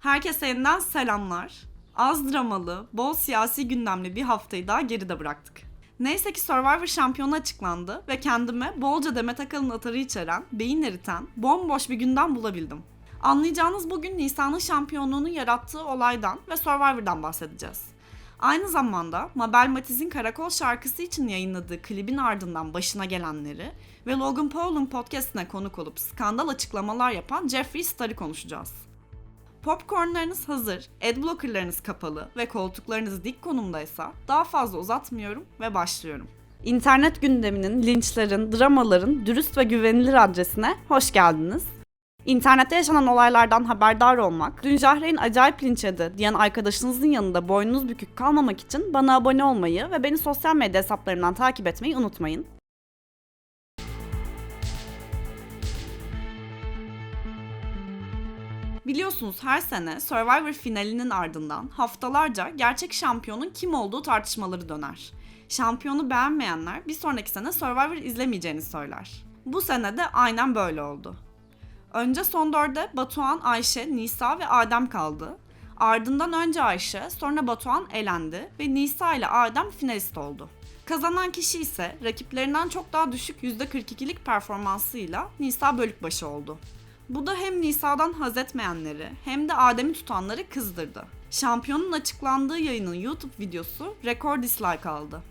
Herkese yeniden selamlar. Az dramalı, bol siyasi gündemli bir haftayı daha geride bıraktık. Neyse ki Survivor şampiyonu açıklandı ve kendime bolca Demet Akalın atarı içeren, beyin eriten, bomboş bir gündem bulabildim. Anlayacağınız bugün Nisan'ın şampiyonluğunu yarattığı olaydan ve Survivor'dan bahsedeceğiz. Aynı zamanda Mabel Matiz'in Karakol şarkısı için yayınladığı klibin ardından başına gelenleri ve Logan Paul'un podcastine konuk olup skandal açıklamalar yapan Jeffree Star'ı konuşacağız. Popcornlarınız hazır, adblockerlarınız kapalı ve koltuklarınız dik konumdaysa daha fazla uzatmıyorum ve başlıyorum. İnternet gündeminin, linçlerin, dramaların dürüst ve güvenilir adresine hoş geldiniz. İnternette yaşanan olaylardan haberdar olmak, dün Jahreyn acayip linç yedi diyen arkadaşınızın yanında boynunuz bükük kalmamak için bana abone olmayı ve beni sosyal medya hesaplarımdan takip etmeyi unutmayın. Biliyorsunuz her sene Survivor finalinin ardından haftalarca gerçek şampiyonun kim olduğu tartışmaları döner. Şampiyonu beğenmeyenler bir sonraki sene Survivor izlemeyeceğini söyler. Bu sene de aynen böyle oldu. Önce son dörde Batuhan, Ayşe, Nisa ve Adem kaldı. Ardından önce Ayşe, sonra Batuhan elendi ve Nisa ile Adem finalist oldu. Kazanan kişi ise rakiplerinden çok daha düşük %42'lik performansıyla Nisa Bölükbaşı oldu. Bu da hem Nisa'dan haz etmeyenleri hem de Adem'i tutanları kızdırdı. Şampiyonun açıklandığı yayının YouTube videosu rekor dislike aldı.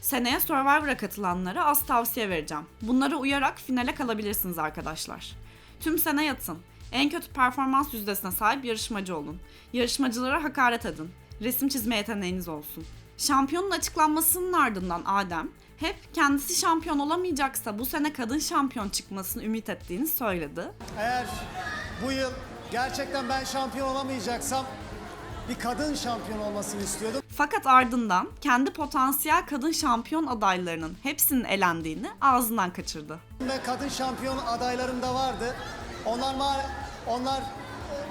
Seneye Survivor'a katılanlara az tavsiye vereceğim. Bunlara uyarak finale kalabilirsiniz arkadaşlar. Tüm sene yatın. En kötü performans yüzdesine sahip yarışmacı olun. Yarışmacılara hakaret edin. Resim çizme yeteneğiniz olsun. Şampiyonun açıklanmasının ardından Adem hep kendisi şampiyon olamayacaksa bu sene kadın şampiyon çıkmasını ümit ettiğini söyledi. Eğer bu yıl gerçekten ben şampiyon olamayacaksam bir kadın şampiyon olmasını istiyordum. Fakat ardından kendi potansiyel kadın şampiyon adaylarının hepsinin elendiğini ağzından kaçırdı. Ve kadın şampiyon adaylarım da vardı. Onlar onlar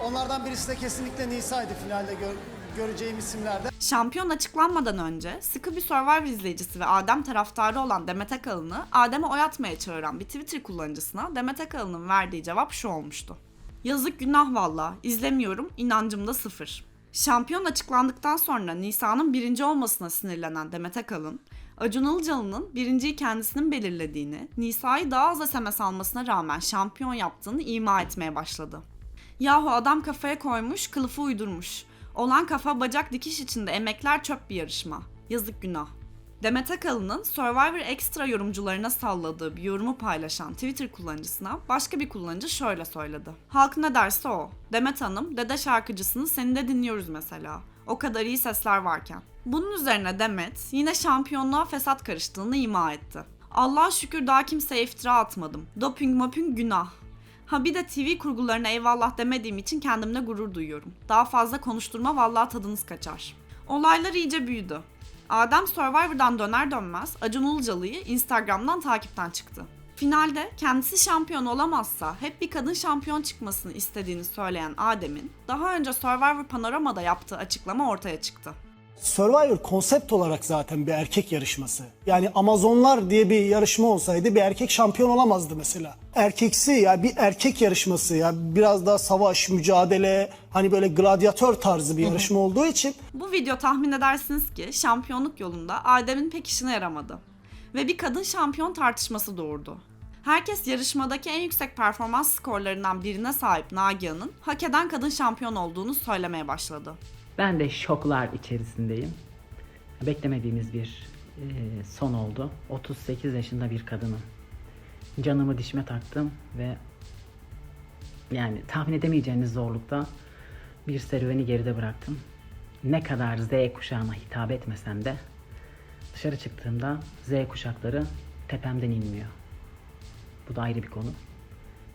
onlardan birisi de kesinlikle Nisa'ydı finalde gör- göreceğim isimlerden. Şampiyon açıklanmadan önce sıkı bir Survivor izleyicisi ve Adem taraftarı olan Demet Akalın'ı Adem'e oy atmaya çağıran bir Twitter kullanıcısına Demet Akalın'ın verdiği cevap şu olmuştu. Yazık günah valla, izlemiyorum, inancım da sıfır. Şampiyon açıklandıktan sonra Nisa'nın birinci olmasına sinirlenen Demet Akalın, Acun Ilıcalı'nın birinciyi kendisinin belirlediğini, Nisa'yı daha az SMS almasına rağmen şampiyon yaptığını ima etmeye başladı. Yahu adam kafaya koymuş, kılıfı uydurmuş. Olan kafa bacak dikiş içinde emekler çöp bir yarışma. Yazık günah. Demet Akalın'ın Survivor Extra yorumcularına salladığı bir yorumu paylaşan Twitter kullanıcısına başka bir kullanıcı şöyle söyledi. Halk ne derse o. Demet Hanım, dede şarkıcısını seni de dinliyoruz mesela. O kadar iyi sesler varken. Bunun üzerine Demet yine şampiyonluğa fesat karıştığını ima etti. Allah'a şükür daha kimseye iftira atmadım. Doping moping günah. Ha bir de TV kurgularına eyvallah demediğim için kendimle gurur duyuyorum. Daha fazla konuşturma vallahi tadınız kaçar. Olaylar iyice büyüdü. Adem Survivor'dan döner dönmez Acun Ilıcalı'yı Instagram'dan takipten çıktı. Finalde kendisi şampiyon olamazsa hep bir kadın şampiyon çıkmasını istediğini söyleyen Adem'in daha önce Survivor Panorama'da yaptığı açıklama ortaya çıktı. Survivor konsept olarak zaten bir erkek yarışması. Yani Amazonlar diye bir yarışma olsaydı bir erkek şampiyon olamazdı mesela. Erkeksi ya bir erkek yarışması ya biraz daha savaş, mücadele hani böyle gladyatör tarzı bir yarışma olduğu için Bu video tahmin edersiniz ki şampiyonluk yolunda Adem'in pek işine yaramadı. Ve bir kadın şampiyon tartışması doğurdu. Herkes yarışmadaki en yüksek performans skorlarından birine sahip Nagihan'ın hak eden kadın şampiyon olduğunu söylemeye başladı. Ben de şoklar içerisindeyim. Beklemediğimiz bir e, son oldu. 38 yaşında bir kadınım. Canımı dişime taktım ve yani tahmin edemeyeceğiniz zorlukta bir serüveni geride bıraktım. Ne kadar Z kuşağına hitap etmesem de dışarı çıktığımda Z kuşakları tepemden inmiyor. Bu da ayrı bir konu.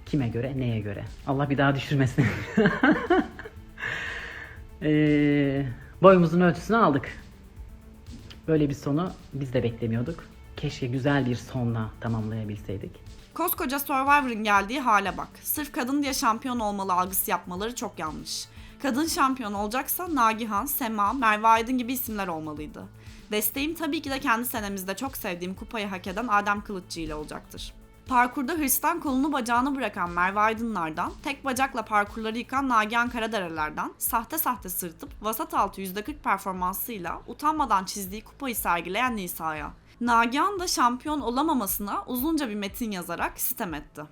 Kime göre, neye göre? Allah bir daha düşürmesin. Ee, boyumuzun ölçüsünü aldık. Böyle bir sonu biz de beklemiyorduk. Keşke güzel bir sonla tamamlayabilseydik. Koskoca Survivor'ın geldiği hale bak. Sırf kadın diye şampiyon olmalı algısı yapmaları çok yanlış. Kadın şampiyon olacaksa Nagihan, Sema, Merve Aydın gibi isimler olmalıydı. Desteğim tabii ki de kendi senemizde çok sevdiğim kupayı hak eden Adem Kılıççı ile olacaktır. Parkurda hırstan kolunu bacağını bırakan Merve Aydınlar'dan, tek bacakla parkurları yıkan Nagihan Karadereler'den, sahte sahte sırtıp vasat altı %40 performansıyla utanmadan çizdiği kupayı sergileyen Nisa'ya. Nagihan da şampiyon olamamasına uzunca bir metin yazarak sitem etti.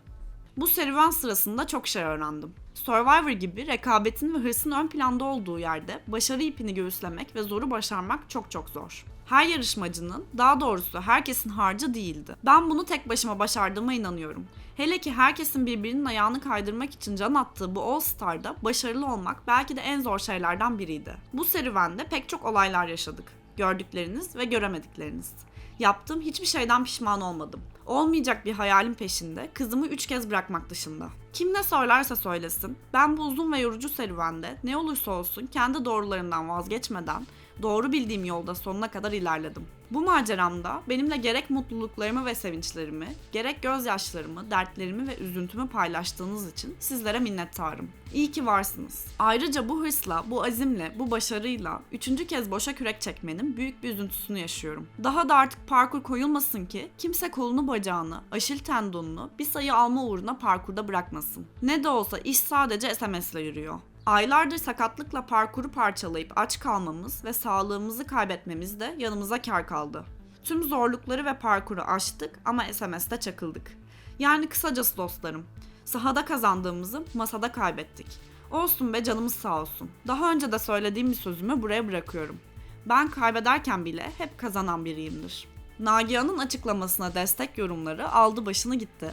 Bu serüven sırasında çok şey öğrendim. Survivor gibi rekabetin ve hırsın ön planda olduğu yerde başarı ipini göğüslemek ve zoru başarmak çok çok zor. Her yarışmacının, daha doğrusu herkesin harcı değildi. Ben bunu tek başıma başardığıma inanıyorum. Hele ki herkesin birbirinin ayağını kaydırmak için can attığı bu All Star'da başarılı olmak belki de en zor şeylerden biriydi. Bu serüvende pek çok olaylar yaşadık. Gördükleriniz ve göremedikleriniz. Yaptığım hiçbir şeyden pişman olmadım. Olmayacak bir hayalin peşinde kızımı üç kez bırakmak dışında. Kim ne söylerse söylesin, ben bu uzun ve yorucu serüvende ne olursa olsun kendi doğrularından vazgeçmeden doğru bildiğim yolda sonuna kadar ilerledim. Bu maceramda benimle gerek mutluluklarımı ve sevinçlerimi, gerek gözyaşlarımı, dertlerimi ve üzüntümü paylaştığınız için sizlere minnettarım. İyi ki varsınız. Ayrıca bu hırsla, bu azimle, bu başarıyla üçüncü kez boşa kürek çekmenin büyük bir üzüntüsünü yaşıyorum. Daha da artık parkur koyulmasın ki kimse kolunu bacağını, aşil tendonunu bir sayı alma uğruna parkurda bırakmasın. Ne de olsa iş sadece SMS'le yürüyor. Aylardır sakatlıkla parkuru parçalayıp aç kalmamız ve sağlığımızı kaybetmemiz de yanımıza kar kaldı. Tüm zorlukları ve parkuru aştık ama SMS'te çakıldık. Yani kısacası dostlarım, sahada kazandığımızı masada kaybettik. Olsun be canımız sağ olsun. Daha önce de söylediğim bir sözümü buraya bırakıyorum. Ben kaybederken bile hep kazanan biriyimdir. Nagihan'ın açıklamasına destek yorumları aldı başını gitti.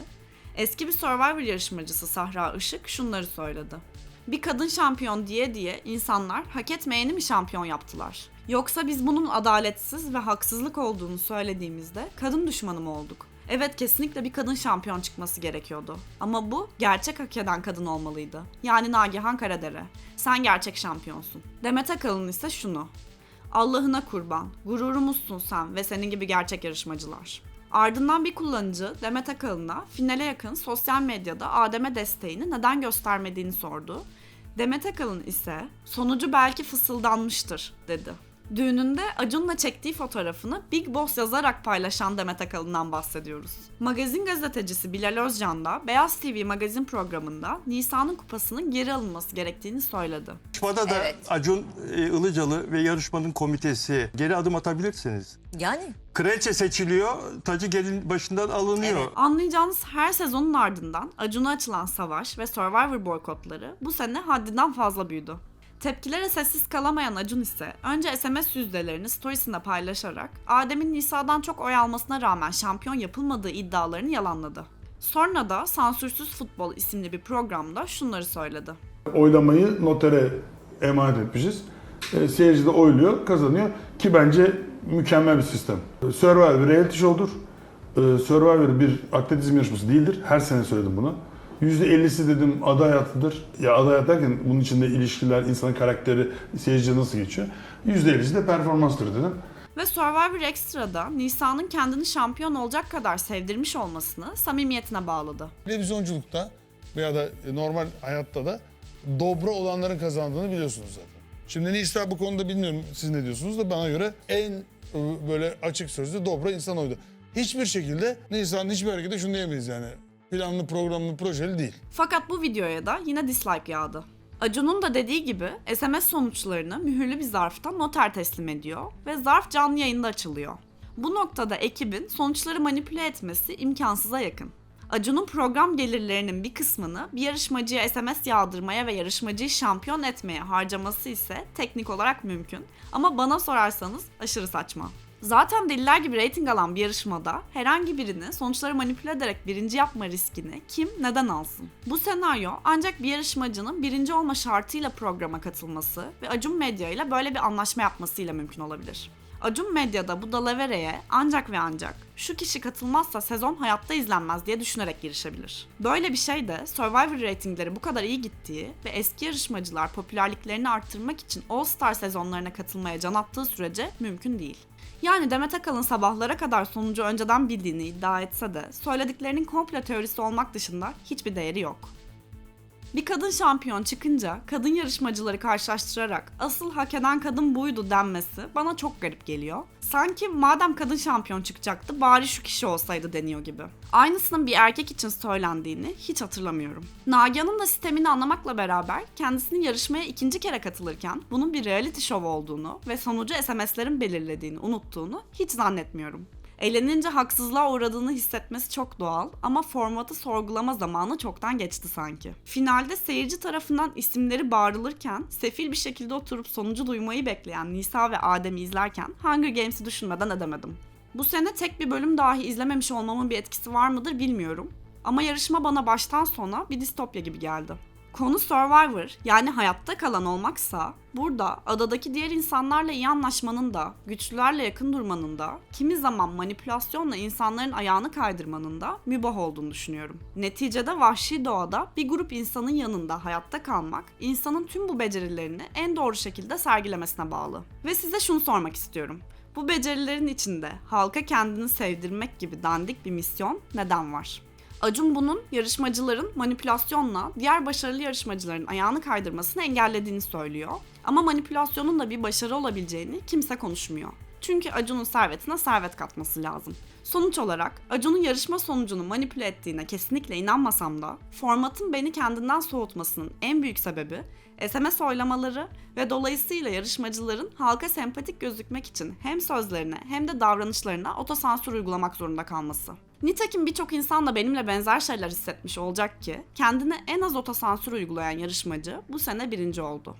Eski bir Survivor yarışmacısı Sahra Işık şunları söyledi. Bir kadın şampiyon diye diye insanlar hak etmeyeni mi şampiyon yaptılar? Yoksa biz bunun adaletsiz ve haksızlık olduğunu söylediğimizde kadın düşmanı mı olduk? Evet kesinlikle bir kadın şampiyon çıkması gerekiyordu. Ama bu gerçek hak eden kadın olmalıydı. Yani Nagihan Karadere. Sen gerçek şampiyonsun. Demet Akalın ise şunu. Allah'ına kurban, gururumuzsun sen ve senin gibi gerçek yarışmacılar. Ardından bir kullanıcı Demet Akalın'a finale yakın sosyal medyada Adem'e desteğini neden göstermediğini sordu. Demet Akalın ise sonucu belki fısıldanmıştır dedi. Düğününde Acun'la çektiği fotoğrafını Big Boss yazarak paylaşan Demet Akalın'dan bahsediyoruz. Magazin gazetecisi Bilal Özcan da Beyaz TV magazin programında Nisa'nın kupasının geri alınması gerektiğini söyledi. Yarışmada da Evet. Acun e, Ilıcalı ve yarışmanın komitesi geri adım atabilirsiniz. Yani Kraliçe seçiliyor, tacı gelin başından alınıyor. Anlayacağınız her sezonun ardından Acun'a açılan savaş ve Survivor boykotları bu sene haddinden fazla büyüdü. Tepkilere sessiz kalamayan Acun ise önce SMS yüzdelerini storiesinde paylaşarak Adem'in Nisa'dan çok oy almasına rağmen şampiyon yapılmadığı iddialarını yalanladı. Sonra da Sansürsüz Futbol isimli bir programda şunları söyledi. oylamayı notere emanet etmişiz. E, seyirci de oyluyor, kazanıyor ki bence mükemmel bir sistem. Survivor reality show'dur. E, Survivor bir atletizm yarışması değildir. Her sene söyledim bunu. %50'si dedim aday hayatıdır. Ya aday hayat derken bunun içinde ilişkiler, insanın karakteri, seyirciye nasıl geçiyor. %50'si de performanstır dedim. Ve Survivor Extra'da Nisa'nın kendini şampiyon olacak kadar sevdirmiş olmasını samimiyetine bağladı. Televizyonculukta veya da normal hayatta da dobra olanların kazandığını biliyorsunuz zaten. Şimdi Nisa bu konuda bilmiyorum siz ne diyorsunuz da bana göre en e, böyle açık sözlü dobra insan oydu. Hiçbir şekilde Nisa'nın hiçbir hareketi şunu diyemeyiz yani. Planlı, programlı, projeli değil. Fakat bu videoya da yine dislike yağdı. Acun'un da dediği gibi SMS sonuçlarını mühürlü bir zarfta noter teslim ediyor ve zarf canlı yayında açılıyor. Bu noktada ekibin sonuçları manipüle etmesi imkansıza yakın. Acun'un program gelirlerinin bir kısmını bir yarışmacıya SMS yağdırmaya ve yarışmacıyı şampiyon etmeye harcaması ise teknik olarak mümkün. Ama bana sorarsanız aşırı saçma. Zaten deliler gibi reyting alan bir yarışmada herhangi birini sonuçları manipüle ederek birinci yapma riskini kim neden alsın? Bu senaryo ancak bir yarışmacının birinci olma şartıyla programa katılması ve Acun Medya ile böyle bir anlaşma yapmasıyla mümkün olabilir. Acun Medya'da bu dalavereye ancak ve ancak şu kişi katılmazsa sezon hayatta izlenmez diye düşünerek girişebilir. Böyle bir şey de Survivor reytingleri bu kadar iyi gittiği ve eski yarışmacılar popülerliklerini arttırmak için All Star sezonlarına katılmaya can attığı sürece mümkün değil. Yani Demet Akalın sabahlara kadar sonucu önceden bildiğini iddia etse de söylediklerinin komple teorisi olmak dışında hiçbir değeri yok. Bir kadın şampiyon çıkınca kadın yarışmacıları karşılaştırarak asıl hak eden kadın buydu denmesi bana çok garip geliyor. Sanki madem kadın şampiyon çıkacaktı bari şu kişi olsaydı deniyor gibi. Aynısının bir erkek için söylendiğini hiç hatırlamıyorum. Nagihan'ın da sistemini anlamakla beraber kendisini yarışmaya ikinci kere katılırken bunun bir reality show olduğunu ve sonucu SMS'lerin belirlediğini unuttuğunu hiç zannetmiyorum. Eğlenince haksızlığa uğradığını hissetmesi çok doğal ama formatı sorgulama zamanı çoktan geçti sanki. Finalde seyirci tarafından isimleri bağırılırken sefil bir şekilde oturup sonucu duymayı bekleyen Nisa ve Adem'i izlerken Hunger Games'i düşünmeden edemedim. Bu sene tek bir bölüm dahi izlememiş olmamın bir etkisi var mıdır bilmiyorum. Ama yarışma bana baştan sona bir distopya gibi geldi. Konu Survivor yani hayatta kalan olmaksa burada adadaki diğer insanlarla iyi anlaşmanın da, güçlülerle yakın durmanın da, kimi zaman manipülasyonla insanların ayağını kaydırmanın da mübah olduğunu düşünüyorum. Neticede vahşi doğada bir grup insanın yanında hayatta kalmak, insanın tüm bu becerilerini en doğru şekilde sergilemesine bağlı. Ve size şunu sormak istiyorum. Bu becerilerin içinde halka kendini sevdirmek gibi dandik bir misyon neden var? Acun bunun yarışmacıların manipülasyonla diğer başarılı yarışmacıların ayağını kaydırmasını engellediğini söylüyor. Ama manipülasyonun da bir başarı olabileceğini kimse konuşmuyor. Çünkü Acun'un servetine servet katması lazım. Sonuç olarak Acun'un yarışma sonucunu manipüle ettiğine kesinlikle inanmasam da formatın beni kendinden soğutmasının en büyük sebebi SMS oylamaları ve dolayısıyla yarışmacıların halka sempatik gözükmek için hem sözlerine hem de davranışlarına otosansür uygulamak zorunda kalması. Nitekim birçok insan da benimle benzer şeyler hissetmiş olacak ki kendine en az otosansür uygulayan yarışmacı bu sene birinci oldu.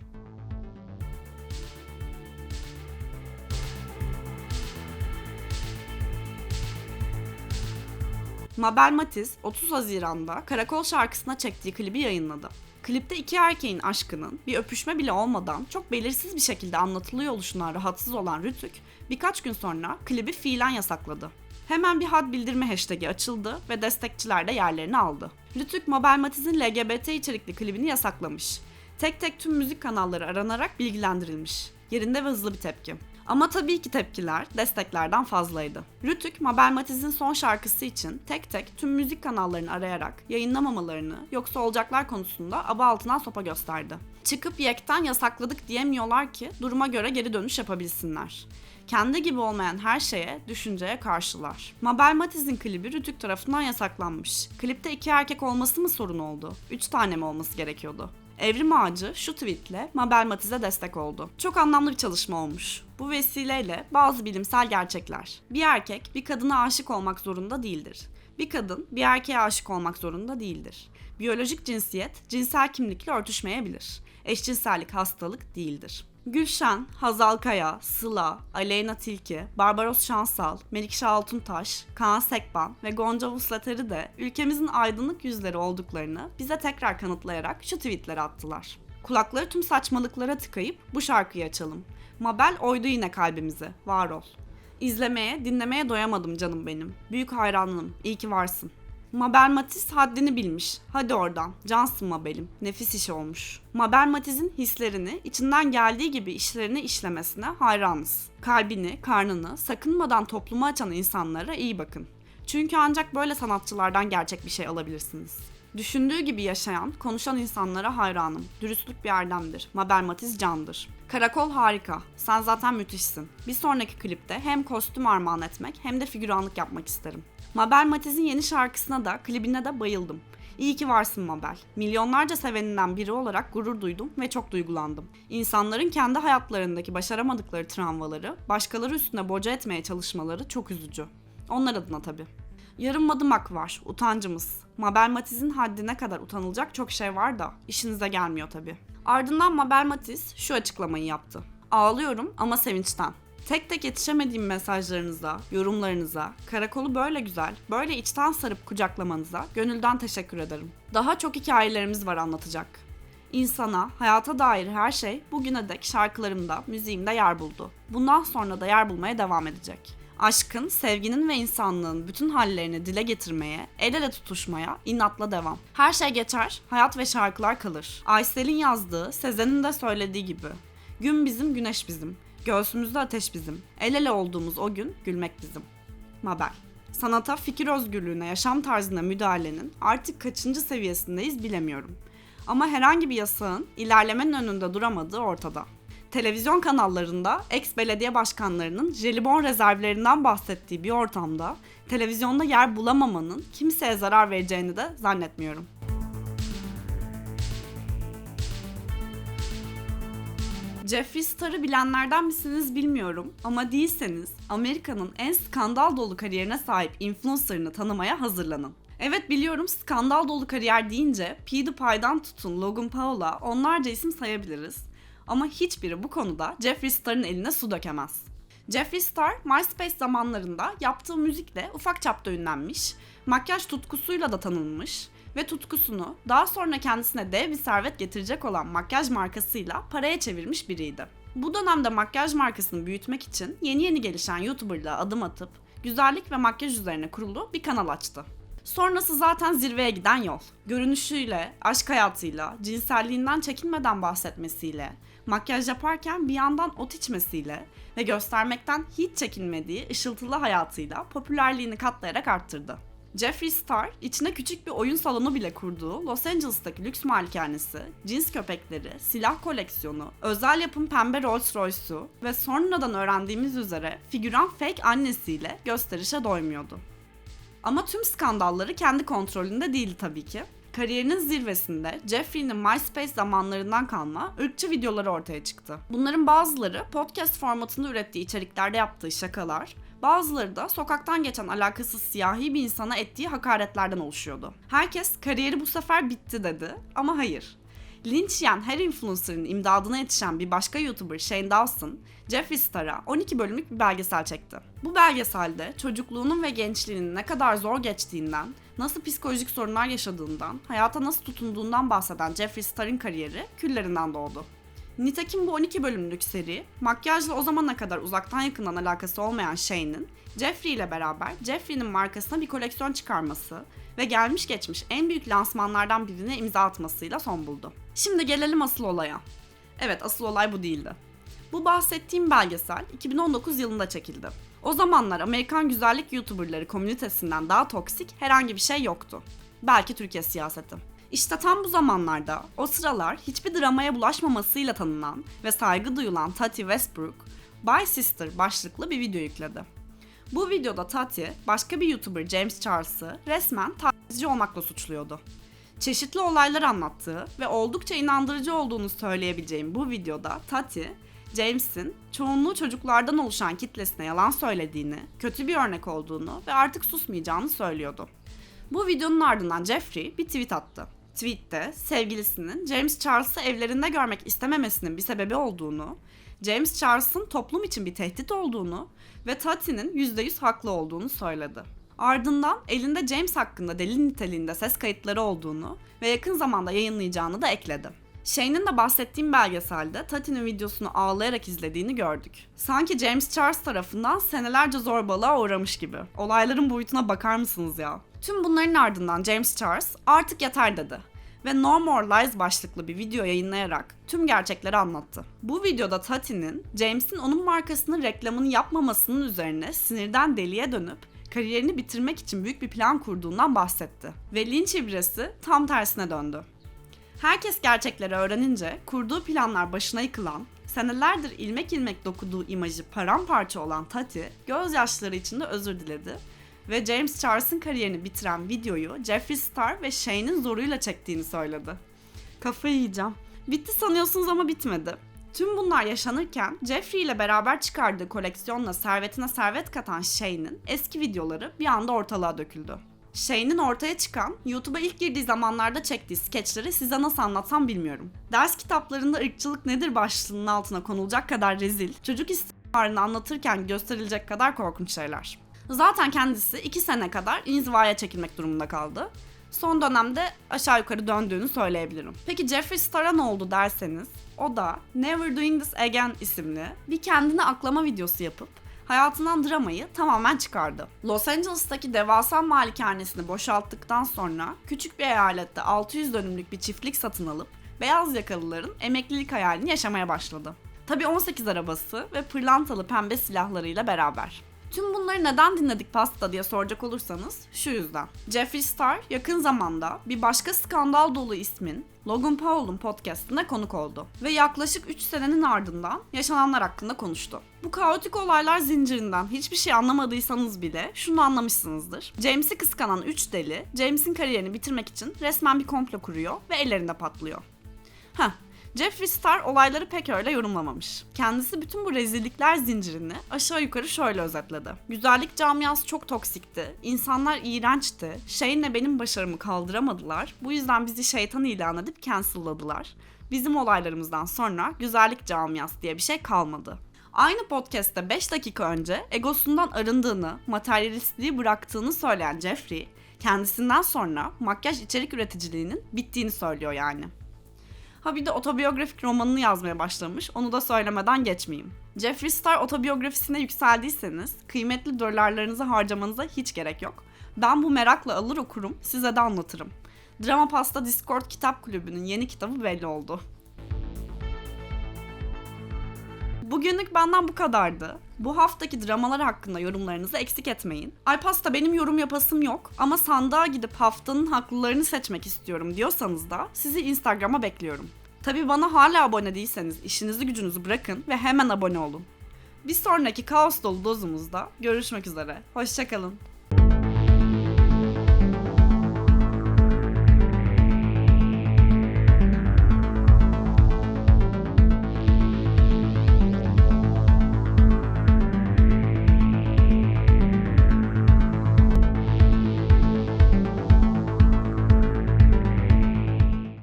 Mabel Matiz 30 Haziran'da Karakol şarkısına çektiği klibi yayınladı. Klipte iki erkeğin aşkının bir öpüşme bile olmadan çok belirsiz bir şekilde anlatılıyor oluşundan rahatsız olan Rütük birkaç gün sonra klibi fiilen yasakladı. Hemen bir had bildirme hashtag'i açıldı ve destekçiler de yerlerini aldı. Rütük Mabel Matiz'in LGBT içerikli klibini yasaklamış. Tek tek tüm müzik kanalları aranarak bilgilendirilmiş. Yerinde ve hızlı bir tepki. Ama tabii ki tepkiler desteklerden fazlaydı. Rütük, Mabel Matiz'in son şarkısı için tek tek tüm müzik kanallarını arayarak yayınlamamalarını yoksa olacaklar konusunda aba altından sopa gösterdi. Çıkıp yekten yasakladık diyemiyorlar ki duruma göre geri dönüş yapabilsinler. Kendi gibi olmayan her şeye, düşünceye karşılar. Mabel Matiz'in klibi Rütük tarafından yasaklanmış. Klipte iki erkek olması mı sorun oldu? Üç tane mi olması gerekiyordu? Evrim Ağacı şu tweetle Mabel Matiz'e destek oldu. Çok anlamlı bir çalışma olmuş. Bu vesileyle bazı bilimsel gerçekler. Bir erkek bir kadına aşık olmak zorunda değildir. Bir kadın bir erkeğe aşık olmak zorunda değildir. Biyolojik cinsiyet cinsel kimlikle örtüşmeyebilir. Eşcinsellik hastalık değildir. Gülşen, Hazal Kaya, Sıla, Aleyna Tilki, Barbaros Şansal, Melikşah Altuntaş, Kaan Sekban ve Gonca Vuslateri de ülkemizin aydınlık yüzleri olduklarını bize tekrar kanıtlayarak şu tweetleri attılar. Kulakları tüm saçmalıklara tıkayıp bu şarkıyı açalım. Mabel oydu yine kalbimize, var ol. İzlemeye, dinlemeye doyamadım canım benim. Büyük hayranlığım, iyi ki varsın. Mabel Matiz haddini bilmiş. Hadi oradan. Cansın Mabel'im. Nefis iş olmuş. Mabel Matiz'in hislerini, içinden geldiği gibi işlerini işlemesine hayranız. Kalbini, karnını sakınmadan topluma açan insanlara iyi bakın. Çünkü ancak böyle sanatçılardan gerçek bir şey alabilirsiniz. Düşündüğü gibi yaşayan, konuşan insanlara hayranım. Dürüstlük bir erdemdir. Mabel Matiz candır. Karakol harika. Sen zaten müthişsin. Bir sonraki klipte hem kostüm armağan etmek hem de figüranlık yapmak isterim. Mabel Matiz'in yeni şarkısına da klibine de bayıldım. İyi ki varsın Mabel. Milyonlarca seveninden biri olarak gurur duydum ve çok duygulandım. İnsanların kendi hayatlarındaki başaramadıkları travmaları başkaları üstüne boca etmeye çalışmaları çok üzücü. Onlar adına tabii. Yarım madımak var, utancımız. Mabel Matiz'in haddine kadar utanılacak çok şey var da işinize gelmiyor tabii. Ardından Mabel Matiz şu açıklamayı yaptı. Ağlıyorum ama sevinçten. Tek tek yetişemediğim mesajlarınıza, yorumlarınıza, karakolu böyle güzel, böyle içten sarıp kucaklamanıza gönülden teşekkür ederim. Daha çok hikayelerimiz var anlatacak. İnsana, hayata dair her şey bugüne dek şarkılarımda, müziğimde yer buldu. Bundan sonra da yer bulmaya devam edecek. Aşkın, sevginin ve insanlığın bütün hallerini dile getirmeye, el ele tutuşmaya inatla devam. Her şey geçer, hayat ve şarkılar kalır. Aysel'in yazdığı, Sezen'in de söylediği gibi. Gün bizim, güneş bizim. Göğsümüzde ateş bizim. El ele olduğumuz o gün gülmek bizim. Mabel. Sanata, fikir özgürlüğüne, yaşam tarzına müdahalenin artık kaçıncı seviyesindeyiz bilemiyorum. Ama herhangi bir yasağın ilerlemenin önünde duramadığı ortada. Televizyon kanallarında ex belediye başkanlarının jelibon rezervlerinden bahsettiği bir ortamda televizyonda yer bulamamanın kimseye zarar vereceğini de zannetmiyorum. Jeffree Star'ı bilenlerden misiniz bilmiyorum ama değilseniz Amerika'nın en skandal dolu kariyerine sahip influencer'ını tanımaya hazırlanın. Evet biliyorum skandal dolu kariyer deyince PewDiePie'dan tutun Logan Paul'a onlarca isim sayabiliriz. Ama hiçbiri bu konuda Jeffree Star'ın eline su dökemez. Jeffree Star, MySpace zamanlarında yaptığı müzikle ufak çapta ünlenmiş, makyaj tutkusuyla da tanınmış ve tutkusunu daha sonra kendisine dev bir servet getirecek olan makyaj markasıyla paraya çevirmiş biriydi. Bu dönemde makyaj markasını büyütmek için yeni yeni gelişen YouTuber'lığa adım atıp güzellik ve makyaj üzerine kurulu bir kanal açtı. Sonrası zaten zirveye giden yol. Görünüşüyle, aşk hayatıyla, cinselliğinden çekinmeden bahsetmesiyle, makyaj yaparken bir yandan ot içmesiyle ve göstermekten hiç çekinmediği ışıltılı hayatıyla popülerliğini katlayarak arttırdı. Jeffree Star, içine küçük bir oyun salonu bile kurduğu Los Angeles'taki lüks malikanesi, cins köpekleri, silah koleksiyonu, özel yapım pembe Rolls Royce'u ve sonradan öğrendiğimiz üzere figüran fake annesiyle gösterişe doymuyordu. Ama tüm skandalları kendi kontrolünde değildi tabii ki. Kariyerinin zirvesinde Jeffrey'nin MySpace zamanlarından kalma ırkçı videoları ortaya çıktı. Bunların bazıları podcast formatında ürettiği içeriklerde yaptığı şakalar, bazıları da sokaktan geçen alakasız siyahi bir insana ettiği hakaretlerden oluşuyordu. Herkes kariyeri bu sefer bitti dedi ama hayır. Linç yiyen her influencer'ın imdadına yetişen bir başka YouTuber Shane Dawson, Jeffree Star'a 12 bölümlük bir belgesel çekti. Bu belgeselde çocukluğunun ve gençliğinin ne kadar zor geçtiğinden, nasıl psikolojik sorunlar yaşadığından, hayata nasıl tutunduğundan bahseden Jeffree Star'ın kariyeri küllerinden doğdu. Nitekim bu 12 bölümlük seri, makyajla o zamana kadar uzaktan yakından alakası olmayan Shane'in, Jeffree ile beraber Jeffree'nin markasına bir koleksiyon çıkarması ve gelmiş geçmiş en büyük lansmanlardan birine imza atmasıyla son buldu. Şimdi gelelim asıl olaya. Evet asıl olay bu değildi. Bu bahsettiğim belgesel 2019 yılında çekildi. O zamanlar Amerikan güzellik YouTuberları komünitesinden daha toksik herhangi bir şey yoktu. Belki Türkiye siyaseti. İşte tam bu zamanlarda o sıralar hiçbir dramaya bulaşmamasıyla tanınan ve saygı duyulan Tati Westbrook, Bye Sister başlıklı bir video yükledi. Bu videoda Tati, başka bir YouTuber James Charles'ı resmen tacizci olmakla suçluyordu. Çeşitli olaylar anlattığı ve oldukça inandırıcı olduğunu söyleyebileceğim bu videoda Tati, James'in çoğunluğu çocuklardan oluşan kitlesine yalan söylediğini, kötü bir örnek olduğunu ve artık susmayacağını söylüyordu. Bu videonun ardından Jeffrey bir tweet attı. Tweette sevgilisinin James Charles'ı evlerinde görmek istememesinin bir sebebi olduğunu, James Charles'ın toplum için bir tehdit olduğunu ve Tati'nin %100 haklı olduğunu söyledi. Ardından elinde James hakkında delil niteliğinde ses kayıtları olduğunu ve yakın zamanda yayınlayacağını da ekledi. Shane'in de bahsettiğim belgeselde Tati'nin videosunu ağlayarak izlediğini gördük. Sanki James Charles tarafından senelerce zorbalığa uğramış gibi. Olayların boyutuna bakar mısınız ya? Tüm bunların ardından James Charles artık yeter dedi ve No More Lies başlıklı bir video yayınlayarak tüm gerçekleri anlattı. Bu videoda Tati'nin James'in onun markasının reklamını yapmamasının üzerine sinirden deliye dönüp kariyerini bitirmek için büyük bir plan kurduğundan bahsetti. Ve linç ibresi tam tersine döndü. Herkes gerçekleri öğrenince kurduğu planlar başına yıkılan, senelerdir ilmek ilmek dokuduğu imajı paramparça olan Tati gözyaşları içinde özür diledi ve James Charles'ın kariyerini bitiren videoyu Jeffree Star ve Shane'in zoruyla çektiğini söyledi. Kafayı yiyeceğim. Bitti sanıyorsunuz ama bitmedi. Tüm bunlar yaşanırken Jeffree ile beraber çıkardığı koleksiyonla servetine servet katan Shane'in eski videoları bir anda ortalığa döküldü. Shane'in ortaya çıkan, YouTube'a ilk girdiği zamanlarda çektiği skeçleri size nasıl anlatsam bilmiyorum. Ders kitaplarında ırkçılık nedir başlığının altına konulacak kadar rezil, çocuk istismarını anlatırken gösterilecek kadar korkunç şeyler. Zaten kendisi 2 sene kadar inzivaya çekilmek durumunda kaldı. Son dönemde aşağı yukarı döndüğünü söyleyebilirim. Peki Jeffree Star'a ne oldu derseniz, o da Never Doing This Again isimli bir kendini aklama videosu yapıp hayatından dramayı tamamen çıkardı. Los Angeles'taki devasa malikanesini boşalttıktan sonra küçük bir eyalette 600 dönümlük bir çiftlik satın alıp beyaz yakalıların emeklilik hayalini yaşamaya başladı. Tabi 18 arabası ve pırlantalı pembe silahlarıyla beraber. Tüm bunları neden dinledik pasta diye soracak olursanız şu yüzden. Jeffree Star yakın zamanda bir başka skandal dolu ismin Logan Paul'un podcastine konuk oldu. Ve yaklaşık 3 senenin ardından yaşananlar hakkında konuştu. Bu kaotik olaylar zincirinden hiçbir şey anlamadıysanız bile şunu anlamışsınızdır. James'i kıskanan 3 deli, James'in kariyerini bitirmek için resmen bir komplo kuruyor ve ellerinde patlıyor. Heh, Jeffree Star olayları pek öyle yorumlamamış. Kendisi bütün bu rezillikler zincirini aşağı yukarı şöyle özetledi. Güzellik camiası çok toksikti, insanlar iğrençti, Shane'le benim başarımı kaldıramadılar, bu yüzden bizi şeytan ilan edip cancelladılar. Bizim olaylarımızdan sonra güzellik camiası diye bir şey kalmadı. Aynı podcast'te 5 dakika önce egosundan arındığını, materyalistliği bıraktığını söyleyen Jeffrey, kendisinden sonra makyaj içerik üreticiliğinin bittiğini söylüyor yani. Ha bir de otobiyografik romanını yazmaya başlamış. Onu da söylemeden geçmeyeyim. Jeffree Star otobiyografisine yükseldiyseniz kıymetli dolarlarınızı harcamanıza hiç gerek yok. Ben bu merakla alır okurum, size de anlatırım. Drama Pasta Discord Kitap Kulübü'nün yeni kitabı belli oldu. Bugünlük benden bu kadardı. Bu haftaki dramalar hakkında yorumlarınızı eksik etmeyin. Ay pasta benim yorum yapasım yok ama sandığa gidip haftanın haklılarını seçmek istiyorum diyorsanız da sizi Instagram'a bekliyorum. Tabi bana hala abone değilseniz işinizi gücünüzü bırakın ve hemen abone olun. Bir sonraki kaos dolu dozumuzda görüşmek üzere. Hoşçakalın.